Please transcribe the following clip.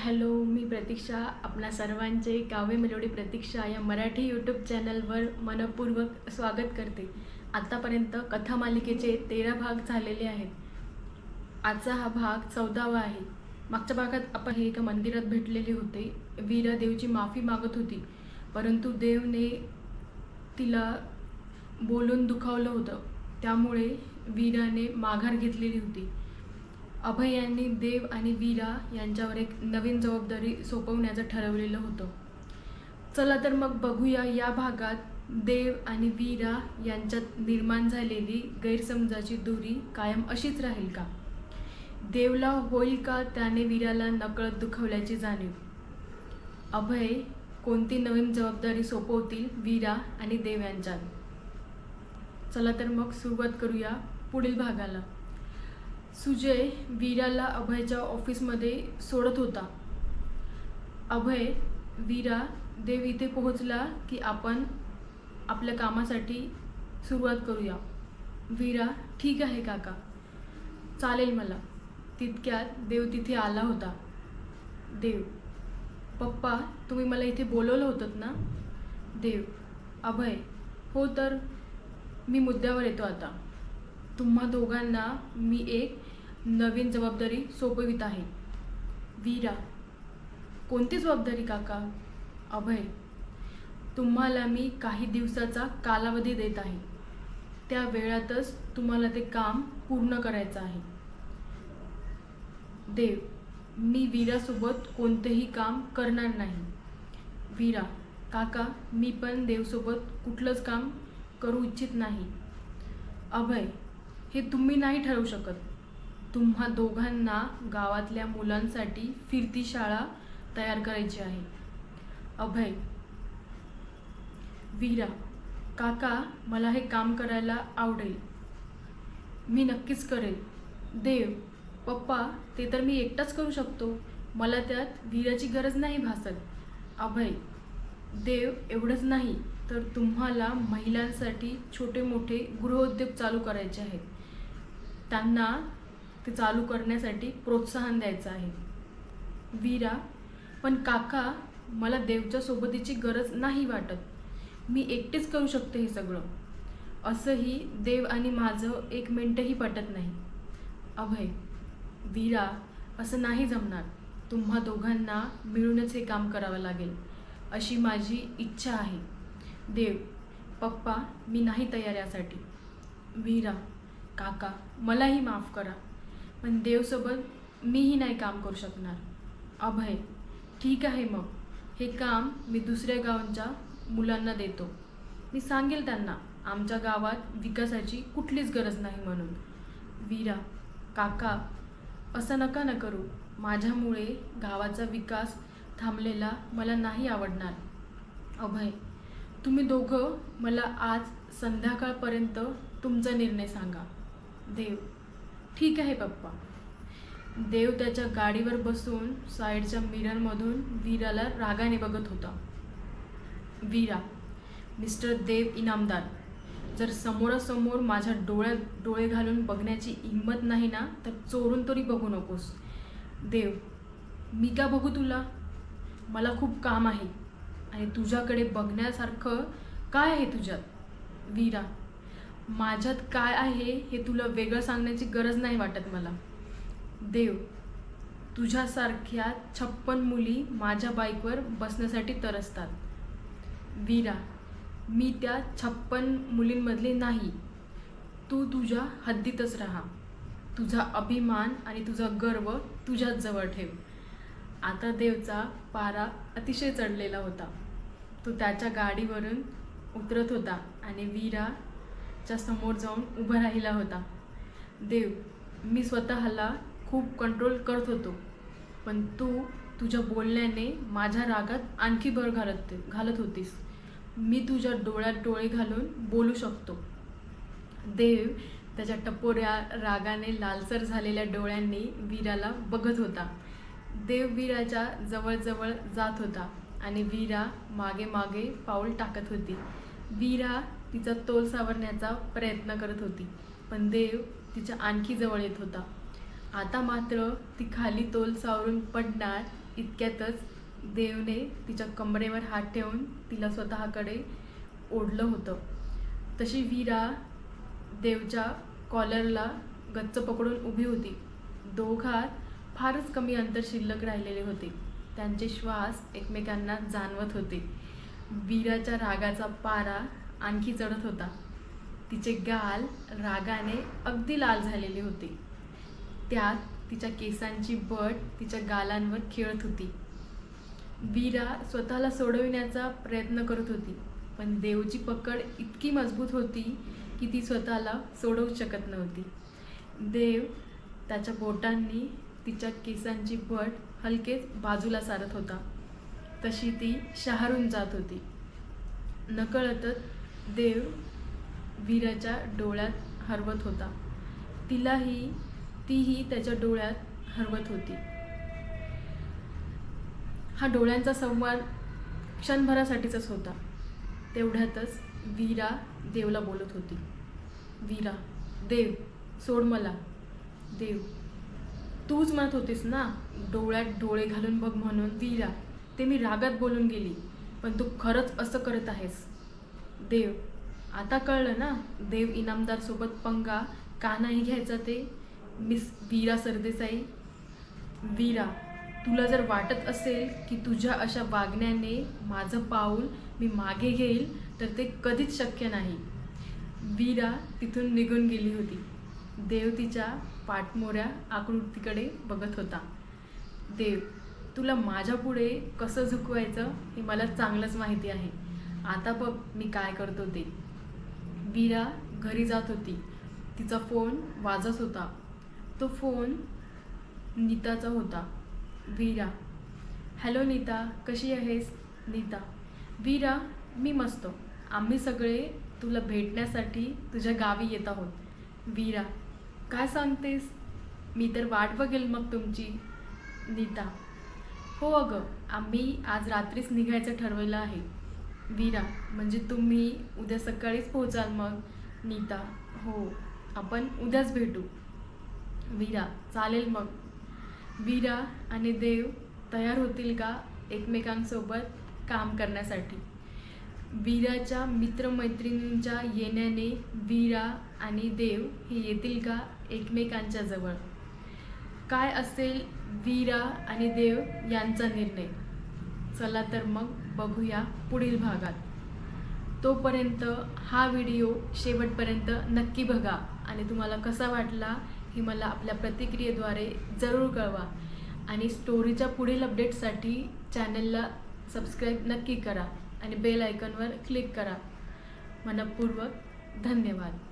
Hello मी प्रतीक्षा. आपणा सर्वांचे काव्य मेलोडी प्रतीक्षा या मराठी यूट्यूब चॅनलवर मनपूर्वक स्वागत करते. आत्तापर्यंत कथा मालिकेचे तेरा भाग झालेले आहेत. आजचा हा भाग चौदावा आहे. मागच्या भागात आपण हे एका मंदिरात भेटलेले होते. वीरा देवची माफी मागत होती. परंतु देवने तिला बोलून दुखावलं होतं. त्यामुळे वीराने माघार घेतलेली होती. अभय यांनी देव आणि वीरा यांच्यावर एक नवीन जबाबदारी सोपवण्याचं ठरवलेलं होतं. चला तर मग बघूया या भागात देव आणि वीरा यांच्यात निर्माण झालेली गैरसमजाची दूरी कायम अशीच राहील का? देवला होईल का त्याने वीराला नकळत दुखवल्याची जाणीव? अभय कोणती नवीन जबाबदारी सोपवतील वीरा आणि देव यांच्यात? चला तर मग सुरुवात करूया पुढील भागाला. सुजय वीराला अभयच्या ऑफिसमध्ये सोडत होता. अभय वीरा देव इथे पोहोचला की आपण आपल्या कामासाठी सुरुवात करूया. वीरा ठीक आहे काका. चालेल मला. तितक्यात देव तिथे आला होता. देव पप्पा तुम्ही मला इथे बोलवलं होतं ना? देव अभय हो तर मी मुद्द्यावर येतो आता. तुम्हा दोघांना मी एक नवीन जबाबदारी सोपवित आहे. वीरा कोणती जबाबदारी काका? अभय तुम्हाला मी काही दिवसाचा कालावधी देत आहे. त्या वेळातच तुम्हाला ते काम पूर्ण करायचं आहे. देव मी वीरासोबत कोणतेही काम करणार नाही. वीरा काका मी पण देवसोबत कुठलंच काम करू इच्छित नाही. अभय हे तुम्ही नाही ठरवू शकत. तुम्हा दोघांना गावातल्या मुलांसाठी फिरती शाळा तयार करायची आहे. अभय वीरा काका मला हे काम करायला आवडेल. मी नक्कीच करेल. देव पप्पा ते तर मी एकटाच करू शकतो. मला त्यात वीराची गरज नाही भासत. अभय देव एवढंच नाही तर तुम्हाला महिलांसाठी छोटे मोठे गृहोद्योग चालू करायचे आहेत. त्यांना ते चालू करण्यासाठी प्रोत्साहन द्यायचं आहे. वीरा पण काका मला देवच्या सोबतीची गरज नाही वाटत. मी एकटेच करू शकते हे सगळं. असंही देव आणि माझं एक मिनटंही पटत नाही. अभय वीरा असं नाही जमणार. तुम्हा दोघांना मिळूनच हे काम करावं लागेल अशी माझी इच्छा आहे. देव पप्पा मी नाही तयार यासाठी. वीरा काका मलाही माफ करा. पण देवसोबत मीही नाही काम करू शकणार. अभय ठीक आहे मग. हे काम मी दुसऱ्या गावांच्या मुलांना देतो. मी सांगेल त्यांना आमच्या गावात विकासाची कुठलीच गरज नाही म्हणून. वीरा काका असं नका न करू. माझ्यामुळे गावाचा विकास थांबलेला मला नाही आवडणार. अभय तुम्ही दोघं मला आज संध्याकाळपर्यंत तुमचा निर्णय सांगा. देव. ठीक आहे पप्पा. देव त्याच्या गाडीवर बसून साईडच्या मिररमधून वीराला रागाने बघत होता. वीरा मिस्टर देव इनामदार जर समोरासमोर माझ्या डोळ्यात डोळे घालून बघण्याची हिंमत नाही ना तर चोरून तरी बघू नकोस. देव मी का बघू तुला? मला खूप काम आहे आणि तुझ्याकडे बघण्यासारखं काय आहे तुझ्यात? वीरा माझ्यात काय आहे हे तुला वेगळं सांगण्याची गरज नाही वाटत मला. देव तुझ्यासारख्या छप्पन मुली माझ्या बाईकवर बसण्यासाठी तरसतात. वीरा मी त्या छप्पन मुलींमधली नाही. तू तुझ्या हद्दीतच राहा. तुझा अभिमान आणि तुझा गर्व तुझ्याच जवळ ठेव. आता देवचा पारा अतिशय चढलेला होता. तो त्याच्या गाडीवरून उतरत होता आणि वीरा च्या समोर जाऊन उभा राहिला होता. देव मी स्वतःला खूप कंट्रोल करत होतो. पण तू तुझ्या बोलण्याने माझ्या रागात आणखी भर घालत घालत होतीस. मी तुझ्या डोळ्यात डोळे घालून बोलू शकतो. देव त्याच्या टपोऱ्या रागाने लालसर झालेल्या डोळ्यांनी वीराला बघत होता. देव वीराच्या जवळजवळ जात होता आणि वीरा मागे मागे पाऊल टाकत होती. वीरा तिचा तोल सावरण्याचा प्रयत्न करत होती. पण देव तिच्या आणखी जवळ येत होता. आता मात्र ती खाली तोल सावरून पडणार इतक्यातच देवने तिच्या कमरेवर हात ठेवून तिला स्वतःकडे ओढलं होतं. तशी वीरा देवच्या कॉलरला गच्च पकडून उभी होती. दोघात फारच कमी अंतर शिल्लक राहिलेले होते. त्यांचे श्वास एकमेकांना जाणवत होते. वीराच्या रागाचा पारा आणखी चढत होता. तिचे गाल रागाने अगदी लाल झालेले होते. त्यात तिच्या केसांची बट तिच्या गालांवर खेळत होती. वीरा स्वतःला सोडविण्याचा प्रयत्न करत होती पण देवची पकड इतकी मजबूत होती की ती स्वतःला सोडवू शकत नव्हती. देव त्याच्या बोटांनी तिच्या केसांची बट हलकेच बाजूला सारत होता. तशी ती शहारून जात होती. नकळतच देव वीराच्या डोळ्यात हरवत होता. तिलाही तीही त्याच्या डोळ्यात हरवत होती. हा डोळ्यांचा संवाद क्षणभरासाठीचाच होता. तेवढ्यातच वीरा देवला बोलत होती. वीरा देव सोड मला. देव तूच म्हणत होतीस ना डोळ्यात डोळे घालून बघ म्हणून वीरा ते मी रागात बोलून गेली पण तू खरंच असं करत आहेस. देव. आता कळलं ना देव इनामदार सोबत पंगा का नाही घ्यायचा ते? मिस वीरा सरदेसाई वीरा तुला जर वाटत असेल की तुझ्या अशा वागण्याने माझं पाऊल मी मागे घेईल तर ते कधीच शक्य नाही. वीरा तिथून निघून गेली होती. देव तिच्या पाठमोऱ्या आकृतीकडे बघत होता. देव तुला माझ्यापुढे कसं झुकवायचं हे मला चांगलंच माहिती आहे. आता बघ मी काय करतो ते वीरा घरी जात होती. तिचा फोन वाजत होता. तो फोन नीताचा होता. वीरा. हॅलो नीता. कशी आहेस? नीता. वीरा मी मस्त. आम्ही सगळे तुला भेटण्यासाठी तुझ्या गावी येत आहोत. वीरा काय सांगतेस? मी तर वाट बघेल मग तुमची. नीता. हो अगं. आम्ही आज रात्रीच निघायचं ठरवलं आहे. वीरा म्हणजे तुम्ही उद्या सकाळीच पोहोचाल मग नीता. हो आपण उद्याच भेटू. वीरा चालेल मग. वीरा आणि देव तयार होतील का एकमेकांसोबत काम करण्यासाठी? वीराच्या मित्रमैत्रिणींच्या येण्याने वीरा आणि देव हे येतील का एकमेकांच्या जवळ? काय असेल वीरा आणि देव यांचा निर्णय? चला तर मग बघूया पुढील भागात. तोपर्यंत हा व्हिडिओ शेवटपर्यंत नक्की बघा आणि तुम्हाला कसा वाटला हे मला आपल्या प्रतिक्रियेद्वारे जरूर कळवा. आणि स्टोरीच्या पुढील अपडेटसाठी चॅनलला सबस्क्राईब नक्की करा आणि बेल आयकॉनवर क्लिक करा. मनपूर्वक धन्यवाद.